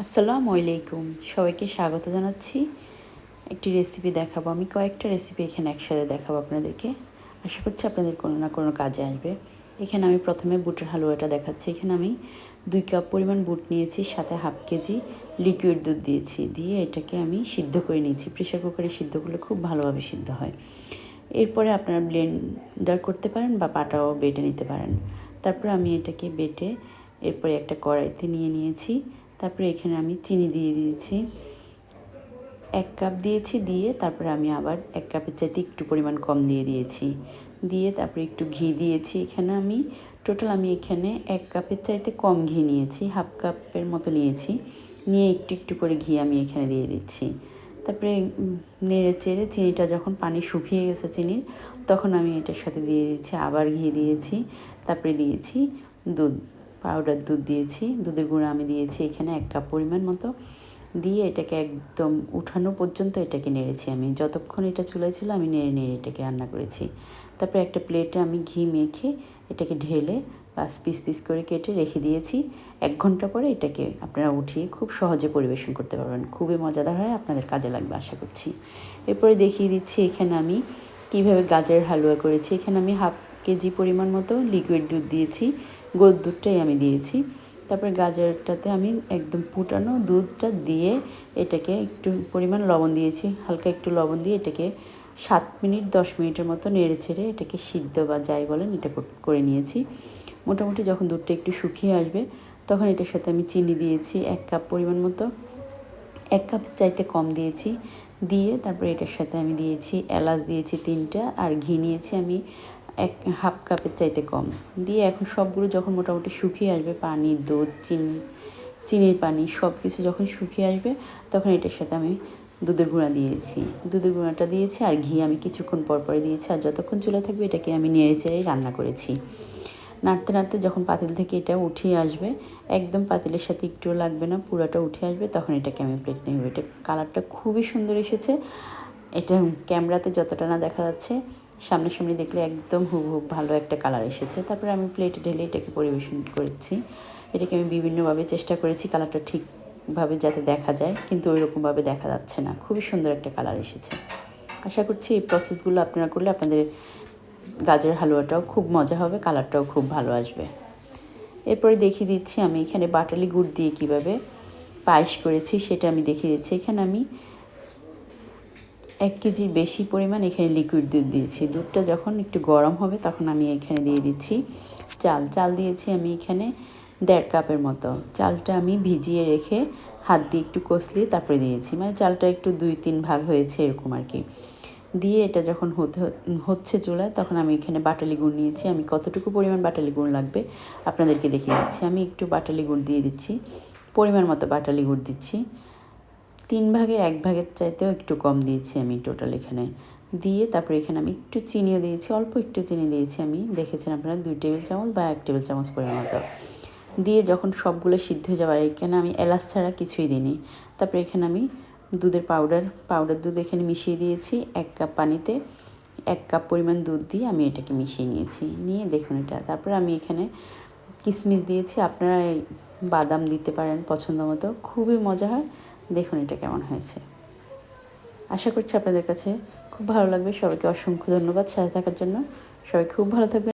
আসসালামু আলাইকুম। সবাইকে স্বাগত জানাচ্ছি। একটি রেসিপি দেখাবো। আমি কয়েকটা রেসিপি এখানে একসাথে দেখাবো আপনাদেরকে। আশা করছি আপনাদের কোনো না কোনো কাজে আসবে। এখানে আমি প্রথমে বুটের হালুয়াটা দেখাচ্ছি। এখানে আমি দুই কাপ পরিমাণ বুট নিয়েছি, সাথে হাফ কেজি লিকুইড দুধ দিয়েছি। দিয়ে এটাকে আমি সিদ্ধ করে নিয়েছি। প্রেশার কুকারে সিদ্ধ করলে খুব ভালোভাবে সিদ্ধ হয়। এরপরে আপনারা ব্লেন্ডার করতে পারেন বা পাটাও বেটে নিতে পারেন। তারপরে আমি এটাকে বেটে এরপরে একটা কড়াইতে নিয়ে নিয়েছি। তারপরে এখানে আমি চিনি দিয়ে দিয়েছি। এক কাপ দিয়েছি, দিয়ে তারপরে আমি আবার এক কাপের চাইতে একটু পরিমাণ কম দিয়ে দিয়েছি। দিয়ে তারপরে একটু ঘি দিয়েছি এখানে আমি। টোটাল আমি এখানে এক কাপের চাইতে কম ঘি নিয়েছি, হাফ কাপের মতো নিয়েছি। নিয়ে একটু একটু করে ঘি আমি এখানে দিয়ে দিচ্ছি। তারপরে নেড়ে চেড়ে চিনিটা যখন পানি শুকিয়ে গেছে চিনির, তখন আমি এটার সাথে দিয়ে দিয়েছি, আবার ঘি দিয়েছি। তারপরে দিয়েছি দুধ। পাউডার দুধ দিয়েছি। দুধের গুঁড়ো আমি দিয়েছি এখানে এক কাপ পরিমাণ মতো। দিয়ে এটাকে একদম উঠানো পর্যন্ত এটাকে নেড়েছি আমি। যতক্ষণ এটা চুলায় ছিল আমি নেড়ে নেড়ে এটাকে রান্না করেছি। তারপরে একটা প্লেটে আমি ঘি মেখে এটাকে ঢেলে বাস পিস পিস করে কেটে রেখে দিয়েছি। এক ঘণ্টা পরে এটাকে আপনারা উঠিয়ে খুব সহজে পরিবেশন করতে পারবেন। খুবই মজাদার হয়, আপনাদের কাজে লাগবে আশা করছি। এরপরে দেখিয়ে দিচ্ছি এখানে আমি কীভাবে গাজরের হালুয়া করেছি। এখানে আমি হাফ কেজি পরিমাণ মতো লিকুইড দুধ দিয়েছি। গরুর দুধটাই আমি দিয়েছি। তারপরে গাজরটাতে আমি একদম ফুটানো দুধটা দিয়ে এটাকে একটু পরিমাণ লবণ দিয়েছি। হালকা একটু লবণ দিয়ে এটাকে সাত মিনিট, দশ মিনিটের মতো নেড়ে ছেড়ে এটাকে সিদ্ধ বা যাই বলেন এটা করে নিয়েছি। মোটামুটি যখন দুধটা একটু শুকিয়ে আসবে, তখন এটার সাথে আমি চিনি দিয়েছি এক কাপ পরিমাণ মতো। এক কাপ চাইতে কম দিয়েছি। দিয়ে তারপরে এটার সাথে আমি দিয়েছি এলাচ, দিয়েছি তিনটা। আর ঘি নিয়েছি আমি এক হাফ কাপের চাইতে কম। দিয়ে এখন সবগুলো যখন মোটামুটি শুকিয়ে আসবে, পানি, দুধ, চিনি, চিনির পানি সব কিছু যখন শুকিয়ে আসবে, তখন এটার সাথে আমি দুধের গুঁড়া দিয়েছি। দুধের গুঁড়াটা দিয়েছি আর ঘি আমি কিছুক্ষণ পর পরে দিয়েছি আর যতক্ষণ চলে থাকবে এটাকে আমি নেড়ে চেড়েই রান্না করেছি। নাড়তে নাড়তে যখন পাতিল থেকে এটা উঠিয়ে আসবে, একদম পাতিলের সাথে একটুও লাগবে না, পুরোটা উঠে আসবে, তখন এটাকে আমি প্লেট নেব। এটা কালারটা খুবই সুন্দর এসেছে। এটা ক্যামেরাতে যতটা না দেখা যাচ্ছে সামনাসামনি দেখলে একদম হুবহু ভালো একটা কালার এসেছে। তারপরে আমি প্লেটে ঢেলে এটাকে পরিবেশন করেছি। এটাকে আমি বিভিন্নভাবে চেষ্টা করেছি কালারটা ঠিকভাবে যাতে দেখা যায়, কিন্তু ওই রকমভাবে দেখা যাচ্ছে না। খুবই সুন্দর একটা কালার এসেছে। আশা করছি এই প্রসেসগুলো আপনারা করলে আপনাদের গাজরের হালুয়াটাও খুব মজা হবে কালারটাও খুব ভালো আসবে। এরপরে দেখিয়ে দিচ্ছি আমি এখানে বাটালি গুড় দিয়ে কীভাবে পায়েস করেছি, সেটা আমি দেখিয়ে দিচ্ছি। এখানে আমি এক কেজির বেশি পরিমাণ এখানে লিকুইড দুধ দিয়েছি। দুধটা যখন একটু গরম হবে, তখন আমি এখানে দিয়ে দিচ্ছি চাল। চাল দিয়েছি আমি এখানে দেড় কাপের মতো। চালটা আমি ভিজিয়ে রেখে হাত দিয়ে একটু কষলিয়ে তারপরে দিয়েছি। মানে চালটা একটু দুই তিন ভাগ হয়েছে এরকম আর কি। দিয়ে এটা যখন হতে হচ্ছে চুলায়, তখন আমি এখানে বাটালি গুড় নিয়েছি। আমি কতটুকু পরিমাণ বাটালি গুড় লাগবে আপনাদেরকে দেখিয়ে দিচ্ছি। আমি একটু বাটালি গুড় দিয়ে দিচ্ছি, পরিমাণ মতো বাটালি গুড় দিচ্ছি। তিন ভাগের এক ভাগের চাইতেও একটু কম দিয়েছি আমি টোটাল এখানে। দিয়ে তারপরে এখানে আমি একটু চিনিও দিয়েছি, অল্প একটু চিনি দিয়েছি আমি। দেখেছেন আপনারা, দুই টেবিল চামচ বা এক টেবিল চামচ পরিমাণ মতো। দিয়ে যখন সবগুলো সিদ্ধ হয়ে যাবার এখানে আমি এলাচ ছাড়া কিছুই দিইনি। তারপরে এখানে আমি দুধের পাউডার পাউডার দুধ এখানে মিশিয়ে দিয়েছি এক কাপ পানিতে। এক কাপ পরিমাণ দুধ দিয়ে আমি এটাকে মিশিয়ে নিয়েছি। নিয়ে দেখুন এটা। তারপরে আমি এখানে কিশমিশ দিয়েছি, আপনারা বাদাম দিতে পারেন পছন্দ মতো। খুবই মজা হয়। দেখুন এটা কেমন হয়েছে। আশা করছি আপনাদের কাছে খুব ভালো লাগবে। সবাইকে অসংখ্য ধন্যবাদ। সাথে থাকার জন্য সবাই খুব ভালো থাকবে